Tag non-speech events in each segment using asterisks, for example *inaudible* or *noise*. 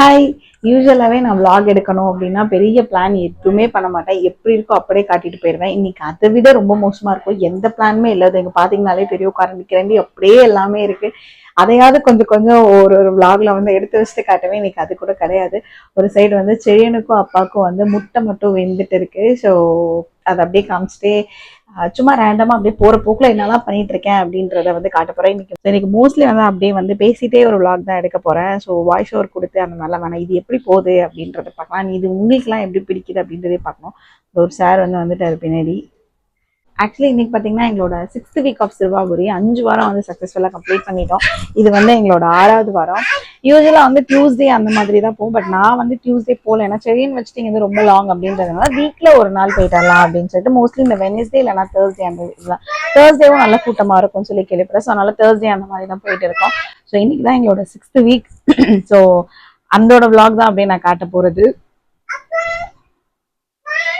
Hi யூஸ்வலாகவே நான் vlog எடுக்கணும் அப்படின்னா பெரிய பிளான் எதுவுமே பண்ண மாட்டேன். எப்படி இருக்கோ அப்படியே காட்டிட்டு போயிடுவேன். இன்னைக்கு அதை விட ரொம்ப மோசமா இருக்கும். எந்த பிளானுமே இல்லை. அது இங்க பாத்தீங்கனாலே தெரியும் கரண்டி கிரண்டி அப்படியே எல்லாமே இருக்கு. அதையாவது கொஞ்சம் கொஞ்சம் ஒரு ஒரு விளாகில் வந்து எடுத்து வச்சுட்டு காட்டவே இன்னைக்கு அது கூட கிடையாது. ஒரு சைடு வந்து செழியனுக்கும் அப்பாவுக்கும் வந்து முட்டை மட்டும் வெந்துட்டு இருக்கு. ஸோ அதை அப்படியே காமிச்சிட்டே சும்மா ரேண்டமாக அப்படியே போகிற போக்கில் என்னெல்லாம் பண்ணிட்டு இருக்கேன் அப்படின்றத வந்து காட்ட போகிறேன் இன்னைக்கு இன்னைக்கு மோஸ்ட்லி வந்து அப்படியே வந்து பேசிகிட்டே ஒரு விளாக் தான் எடுக்க போகிறேன் ஸோ வாய்ஸ் ஓவர் கொடுத்து அந்த மாதிரிலாம் வேணாம். இது எப்படி போகுது அப்படின்றத பார்க்கலாம். இது உங்களுக்குலாம் எப்படி பிடிக்குது அப்படின்றதே பார்க்கணும். ஒரு சார் வந்து வந்துட்டார் பின்னாடி. ஆக்சுவலி இன்னைக்கு பார்த்தீங்கன்னா எங்களோட சிக்ஸ்த் வீக் ஆஃப் சிறுவாபுரி அஞ்சு வாரம் வந்து சக்ஸஸ்ஃபுல்லாக கம்ப்ளீட் பண்ணிட்டோம். இது வந்து எங்களோட ஆறாவது வாரம். யூஸ்வலாக வந்து டியூஸ்டே அந்த மாதிரி தான் போகும் பட் நான் வந்து டியூஸ்டே போகல. ஏன்னா செடின்னு வச்சுட்டு வந்து ரொம்ப லாங் அப்படின்றதுனால வீக்கில் ஒரு நாள் போயிட்டு வரலாம் அப்படின்னு சொல்லிட்டு மோஸ்ட்லி இந்த வெனஸ்டே இல்லைனா தேர்ஸ்டே அந்த இதுதான். தேர்ஸ்டேவும் நல்ல கூட்டமாக இருக்கும்னு சொல்லி கேள்விப்பட்டேன். ஸோ அதனால தேர்ஸ்டே அந்த மாதிரி தான் போயிட்டு இருக்கோம். ஸோ இன்னைக்கு தான் எங்களோட சிக்ஸ்த் வீக் ஸோ அந்தோட விளாக் தான் அப்படியே நான் காட்ட போகிறது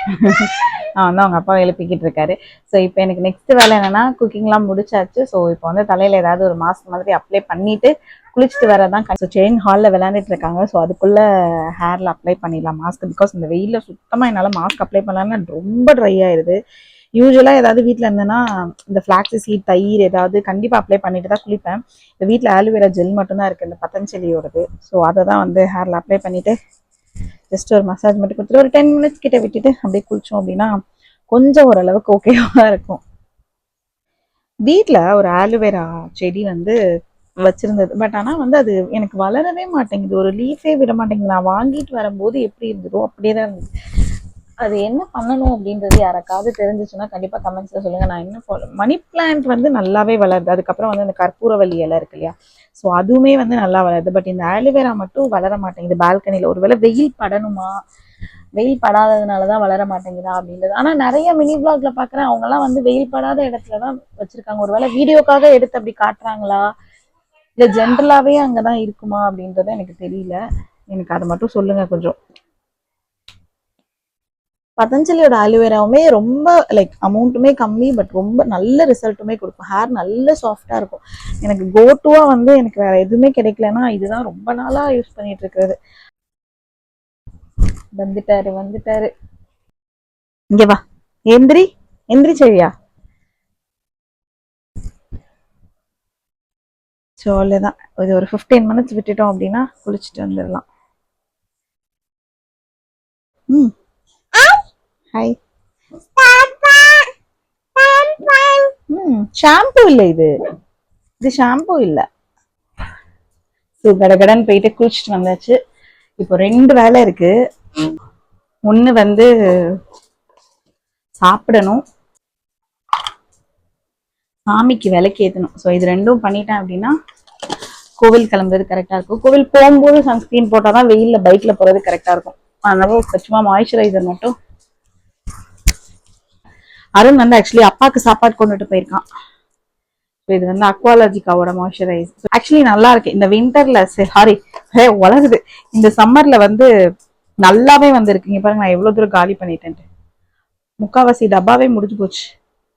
*laughs* நான் வந்து அவங்க அப்பாவை எழுப்பிக்கிட்டு இருக்காரு. ஸோ இப்போ எனக்கு நெக்ஸ்ட் வேலை என்னன்னா குக்கிங்லாம் முடிச்சாச்சு. ஸோ இப்போ வந்து தலையில ஏதாவது ஒரு மாஸ்க் மாதிரி அப்ளை பண்ணிட்டு குளிச்சுட்டு வரதான் ஸோ செயின் ஹாலில் விளையாண்டுட்டு இருக்காங்க. ஸோ அதுக்குள்ள ஹேர்ல அப்ளை பண்ணிடலாம் மாஸ்க் பிகாஸ் இந்த வெயிலில் சுத்தமாக என்னால் மாஸ்க் அப்ளை பண்ணலாம்னா ரொம்ப ட்ரை ஆயிடுது யூஸ்வலாக ஏதாவது வீட்டில் இருந்தேன்னா இந்த ஃப்ளாக்ஸி சீட் தயிர் ஏதாவது கண்டிப்பாக அப்ளை பண்ணிட்டு தான் குளிப்பேன். இந்த வீட்டில் ஆலோவேரா ஜெல் மட்டும்தான் இருக்குது இந்த பத்தஞ்சலியோடது ஸோ அதை தான் வந்து ஹேரில் அப்ளை பண்ணிவிட்டு ஜஸ்ட் ஒரு மசாஜ் மட்டும் கொடுத்துட்டு ஒரு டென் மினிட்ஸ் கிட்ட விட்டுட்டு அப்படியே குளிச்சோம் அப்படின்னா கொஞ்சம் ஓரளவுக்கு ஓகேவா இருக்கும். வீட்டில் ஒரு ஆலோவேரா செடி வந்து வச்சிருந்தது. பட் ஆனால் வந்து அது எனக்கு வளரவே மாட்டேங்குது. ஒரு லீஃபே விட மாட்டேங்குது. நான் வாங்கிட்டு வரும்போது எப்படி இருந்ததோ அப்படியே தான் இருந்தது. அது என்ன பண்ணணும் அப்படின்றது யாருக்காவது தெரிஞ்சிச்சுன்னா கண்டிப்பாக கமெண்ட்ஸில் சொல்லுங்கள் நான் என்ன ஃபாலோ மணி பிளான்ட் வந்து நல்லாவே வளருது. அதுக்கப்புறம் வந்து அந்த கற்பூரவல்லி இலை இருக்கு இல்லையா? ஸோ அதுவுமே வந்து நல்லா வளருது. பட் இந்த ஆலோவேரா மட்டும் வளர மாட்டேங்குது. பால்கனியில் ஒருவேளை வெயில் படணுமா? வெயில் படாததுனால தான் வளர மாட்டேங்குதா அப்படின்றது. ஆனால் நிறைய மினி பிளாக்ல பார்க்குறேன் அவங்கெல்லாம் வந்து வெயில் படாத இடத்துல தான் வச்சுருக்காங்க. ஒருவேளை வீடியோக்காக எடுத்து அப்படி காட்டுறாங்களா? இல்லை ஜென்ரலாகவே அங்கே தான் இருக்குமா அப்படின்றத எனக்கு தெரியல. எனக்கு அதை மட்டும் சொல்லுங்கள் கொஞ்சம். பதஞ்சலியோட அலுவேராவுமே ரொம்ப லைக் அமௌண்ட்டுமே கம்மி பட் ரொம்ப நல்ல ரிசல்ட்டுமே கொடுக்கும். ஹேர் நல்ல சாஃப்டாக இருக்கும். எனக்கு கோட்டுவா வந்து எனக்கு வேற எதுவுமே கிடைக்கலன்னா இதுதான் ரொம்ப நாளா யூஸ் பண்ணிட்டு இருக்கிறது. வந்துட்டாரு வந்துட்டாரு. இங்க வா. எந்திரி எந்திரி சரியா ஸோ அவ்வளோதான் இது ஒரு ஃபிஃப்டீன் மினிட்ஸ் விட்டுட்டோம் அப்படின்னா குளிச்சுட்டு வந்துடலாம் ம். ஹாய் ம் ஷாம்பு இல்லை இது. இது ஷாம்பு இல்லை. ஸோ கடகடன்னு போயிட்டு குளிச்சுட்டு வந்தாச்சு. இப்போ ரெண்டு வேலை இருக்கு. ஒன்று வந்து சாப்பிடணும். சாமிக்கு விளக்கு ஏற்றணும் ஸோ இது ரெண்டும் பண்ணிட்டேன் அப்படின்னா கோவில் கிளம்புறது கரெக்டாக இருக்கும். கோவில் போகும்போது சன்ஸ்கிரீன் போட்டால் தான் வெயிலில் பைக்கில் போகிறது கரெக்டாக இருக்கும். அதனால சும்மா மாய்ஸ்சரைசர் மட்டும் அருண் வந்து ஆக்சுவலி அப்பாவுக்கு சாப்பாடு கொண்டுட்டு போயிருக்கான். இது வந்து அக்வாலஜிக்காவோட மாய்ஸ்சரைஸ் ஆக்சுவலி நல்லா இருக்கு. இந்த வின்டர்ல சாரி ஹே உலகுது. இந்த சம்மர்ல வந்து நல்லாவே வந்திருக்கு. இங்க பாருங்க நான் எவ்வளவு தூரம் காலி பண்ணிட்டேன்ட்டு. முக்காவாசி டப்பாவே முடிஞ்சு போச்சு.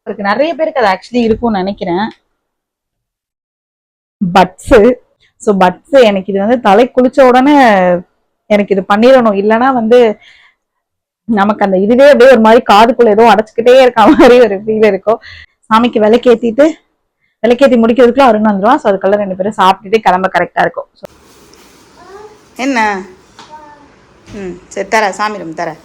இருக்கு. நிறைய பேருக்கு அது ஆக்சுவலி இருக்கும்னு நினைக்கிறேன். பட்ஸு ஸோ பட்ஸு எனக்கு இது வந்து தலை குளிச்ச உடனே எனக்கு இது பண்ணிடணும். இல்லைன்னா வந்து நமக்கு அந்த இதுவே அப்படியே ஒரு மாதிரி காதுக்குள்ள ஏதோ அடைச்சிக்கிட்டே இருக்க மாதிரி ஒரு ஃபீல் இருக்கும். சாமிக்கு விளக்கேத்திட்டு விளக்கேத்தி முடிக்கிறதுக்குள்ள அருண் வந்துருவான் ஸோ அதுக்குள்ள ரெண்டு பேரும் சாப்பிட்டுட்டு கிளம்ப கரெக்டா இருக்கும். என்ன? ம் சரி தர சாமி ரம் தரேன்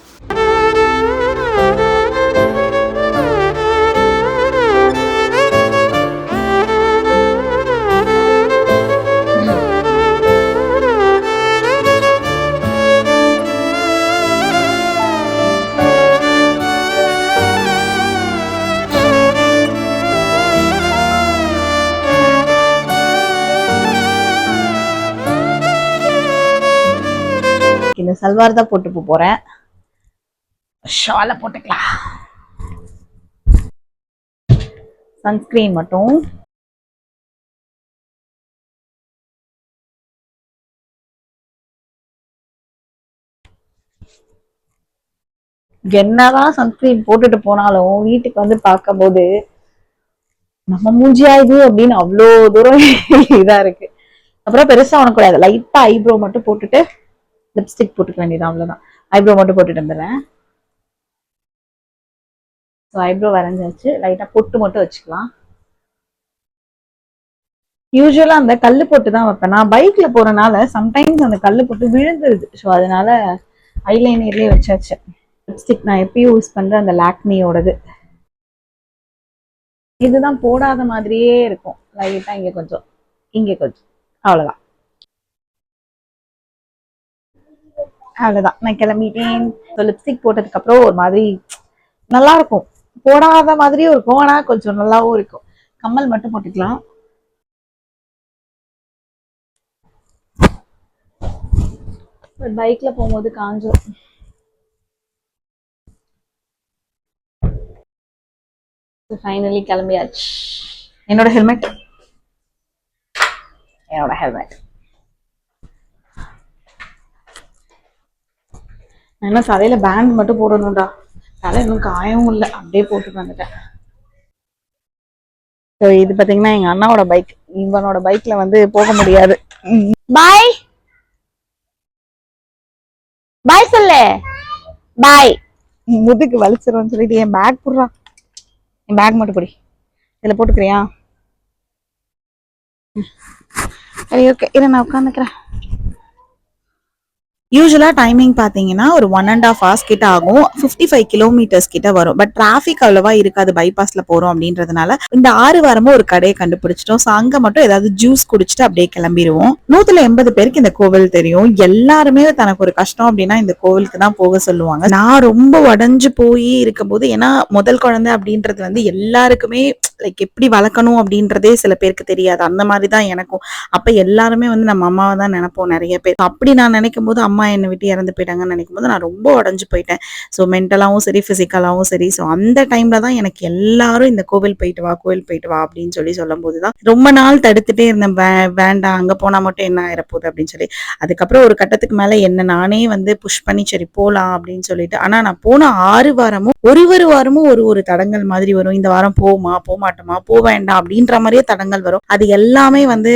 சல்வார் தான் போட்டு போகிறேன் போறேன். ஷாலை போட்டுக்கலாம். சன்ஸ்கிரீன் மட்டும். என்னதான் சன்ஸ்கிரீன் போட்டுட்டு போனாலும் வீட்டுக்கு வந்து பார்க்கும்போது நம்ம மூஞ்சியா இது அப்படின்னு அவ்வளோ தூரம் இதா இருக்கு. அப்புறம் பெருசா உனக்கு கூடாது லைட்டா ஐப்ரோ மட்டும் போட்டுட்டு லிப்ஸ்டிக் போட்டுக்க வேண்டியது அவ்வளோதான் ஐப்ரோ மட்டும் போட்டுட்டு வந்துடுறேன். ஸோ ஐப்ரோ வரைஞ்சாச்சு. லைட்டாக பொட்டு மட்டும் வச்சுக்கலாம். யூஸ்வலாக அந்த கல்லு போட்டு தான் வைப்பேன். நான் பைக்கில் போகிறனால சம்டைம்ஸ் அந்த கல்லு போட்டு விழுந்துருது. ஸோ அதனால ஐலைனர்லேயே வச்சாச்சு. லிப்ஸ்டிக் நான் எப்பயும் யூஸ் பண்ணுற அந்த லாக்மியோடது. இதுதான் போடாத மாதிரியே இருக்கும். லைட்டாக இங்கே கொஞ்சம் இங்கே கொஞ்சம். அவ்வளோதான் அவ்வளோதான் நான் கிளம்பிட்டேன். லிப்ஸ்டிக் போட்டதுக்கு அப்புறம் ஒரு மாதிரி நல்லா இருக்கும் போடாத மாதிரியும் இருக்கும். ஆனா கொஞ்சம் நல்லாவும் இருக்கும். கம்மல் மட்டும் போட்டுக்கலாம். பைக்ல போகும்போது காஞ்சிரும் ஃபைனலி கிளம்பியாச்சு. என்னோட ஹெல்மெட் என்னோட ஹெல்மெட் என்ன தலையில பேண்ட் மட்டும் போடணும்டா. தலை இன்னும் காயவும் இல்லை. அப்படியே போட்டுட்டு வந்துட்டேன். ஸோ இது பாத்தீங்கன்னா எங்க அண்ணாவோட பைக் இவனோட பைக்ல வந்து போக முடியாது. பாய் பாய் சொல்லு. பாய் முதுக்கு வலிச்சிரும்னு சொல்லிட்டு என் பேக் போடுறா. என் பேக் மட்டும் பிடி. இதுல போட்டுக்கிறியா? சரி ஓகே இரு நான் உட்காந்துக்கிறேன் யூஸ்வலாக டைமிங் பார்த்தீங்கன்னா ஒரு ஒன் அண்ட் ஆஃப் ஹவர்ஸ் கிட்ட ஆகும். 55 ஃபைவ் கிலோமீட்டர்ஸ் கிட்ட வரும். பட் டிராஃபிக் அவ்வளோவா இருக்காது. பைபாஸில் போகிறோம் அப்படின்றதுனால இந்த ஆறு வாரமும் ஒரு கடையை கண்டுபிடிச்சிட்டோம். ஸோ அங்கே மட்டும் ஏதாவது ஜூஸ் குடிச்சிட்டு அப்படியே கிளம்பிடுவோம் நூற்றில் எண்பது பேருக்கு இந்த கோவில் தெரியும். எல்லாருமே தனக்கு ஒரு கஷ்டம் அப்படின்னா இந்த கோவிலுக்கு தான் போக சொல்லுவாங்க. நான் ரொம்ப உடஞ்சு போய் இருக்கும்போது ஏன்னா முதல் குழந்தை அப்படின்றது வந்து எல்லாருக்குமே லைக் எப்படி வளர்க்கணும் அப்படின்றதே சில பேருக்கு தெரியாது. அந்த மாதிரி தான் எனக்கும். அப்ப எல்லாருமே வந்து நம்ம அம்மாவை தான் நினைப்போம் நிறைய பேர். அப்படி நான் நினைக்கும் போது அம்மா என்னை விட்டு இறந்து போயிட்டாங்கன்னு நினைக்கும் போது நான் ரொம்ப உடஞ்சு போயிட்டேன். ஸோ மென்டலாகவும் சரி ஃபிசிக்கலாகவும் சரி. ஸோ அந்த டைம்ல தான் எனக்கு எல்லாரும் இந்த கோவில் போயிட்டு வா கோவில் போயிட்டு வா அப்படின்னு சொல்லி சொல்லும் போது தான் ரொம்ப நாள் தடுத்துட்டே இருந்தேன். வே- வேண்டாம் அங்க போனா மட்டும் என்ன ஆயிரப்போகுது அப்படின்னு சொல்லி. அதுக்கப்புறம் ஒரு கட்டத்துக்கு மேல என்ன நானே வந்து புஷ் பண்ணி சரி போலாம் அப்படின்னு சொல்லிட்டு. ஆனா நான் போன ஆறு வாரமும் ஒரு ஒரு வாரமும் ஒரு ஒரு தடங்கள் மாதிரி வரும். இந்த வாரம் போமா போமா மாட்டோமா? போக வேண்டாம் அப்படின்ற மாதிரியே தடங்கள் வரும். அது எல்லாமே வந்து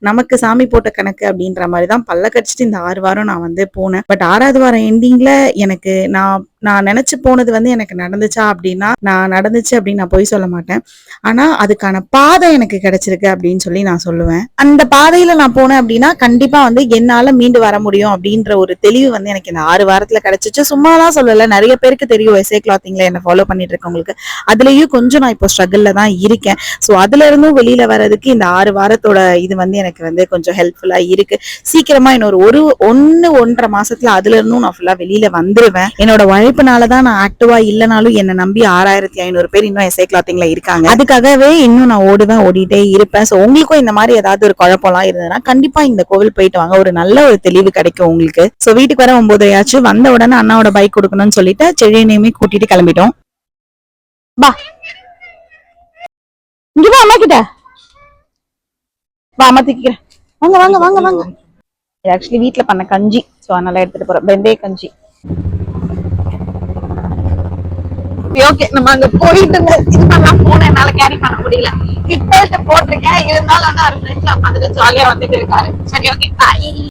நமக்கு சாமி போட்ட கணக்கு அப்படின்ற மாதிரி தான் பல்ல கடிச்சிட்டு இந்த ஆறு வாரம் நான் வந்து போனேன். பட் ஆறாவது வாரம் எண்டிங்ல எனக்கு நான் நான் நினைச்சு போனது வந்து எனக்கு நடந்துச்சா அப்படின்னா நான் நடந்துச்சு அப்படின்னு நான் போய் சொல்ல மாட்டேன். ஆனா அதுக்கான பாதை எனக்கு கிடைச்சிருக்கு அப்படின்னு சொல்லி நான் சொல்லுவேன். அந்த பாதையில நான் போனேன் அப்படின்னா கண்டிப்பா வந்து என்னால மீண்டு வர முடியும் அப்படின்ற ஒரு தெளிவு வந்து எனக்கு இந்த ஆறு வாரத்துல கிடைச்சிச்சு. சும்மாலாம் சொல்லல. நிறைய பேருக்கு தெரியும் எஸ்ஏ கிளாத்திங்ல என்ன ஃபாலோ பண்ணிட்டு இருக்கவங்களுக்கு அதுலயும் கொஞ்சம் நான் இப்போ ஸ்ட்ரகிள்ல தான் இருக்கேன். ஸோ அதுல இருந்தும் வெளியில வர்றதுக்கு இந்த ஆறு வாரத்தோட இது வந்து எனக்கு வந்து கொஞ்சம் ஹெல்ப்ஃபுல்லா இருக்கு. சீக்கிரமா இன்னொரு ஒரு ஒன்னு ஒன்றரை மாசத்துல அதுல இருந்தும் நான் ஃபுல்லா வெளியில வந்துருவேன். என்னோட படிப்புனால தான் நான் ஆக்டிவா இல்லைனாலும் என்னை நம்பி ஆறாயிரத்தி ஐநூறு பேர் இன்னும் எஸ்ஐ கிளாத்திங்ல இருக்காங்க. அதுக்காகவே இன்னும் நான் ஓடுவேன் ஓடிட்டே இருப்பேன். ஸோ உங்களுக்கும் இந்த மாதிரி ஏதாவது ஒரு குழப்பம்லாம் இருந்ததுன்னா கண்டிப்பா இந்த கோவில் போயிட்டு வாங்க. ஒரு நல்ல ஒரு தெளிவு கிடைக்கும் உங்களுக்கு. ஸோ வீட்டுக்கு வர ஒன்பதரையாச்சும் வந்த உடனே அண்ணாவோட பைக் கொடுக்கணும்னு சொல்லிட்டு செழியனையுமே கூட்டிட்டு கிளம்பிட்டோம். பா இங்க வா அம்மா கிட்ட. வா அம்மா திக்கிறேன் வாங்க வாங்க வாங்க வாங்க. இது ஆக்சுவலி வீட்ல பண்ண கஞ்சி. ஸோ அதனால எடுத்துட்டு போறோம். வெந்தய கஞ்சி. ஓகே நம்ம அங்க போயிட்டு இது பண்ணலாம் போன என்னால கேரி பண்ண முடியல. கிட்ட போட்டிருக்கேன். இருந்தாலும் வந்து அவர் ஃப்ரெண்ட்ல உட்காந்துட்டு ஜாலியா வந்துட்டு இருக்காரு. சரி ஓகே பாய்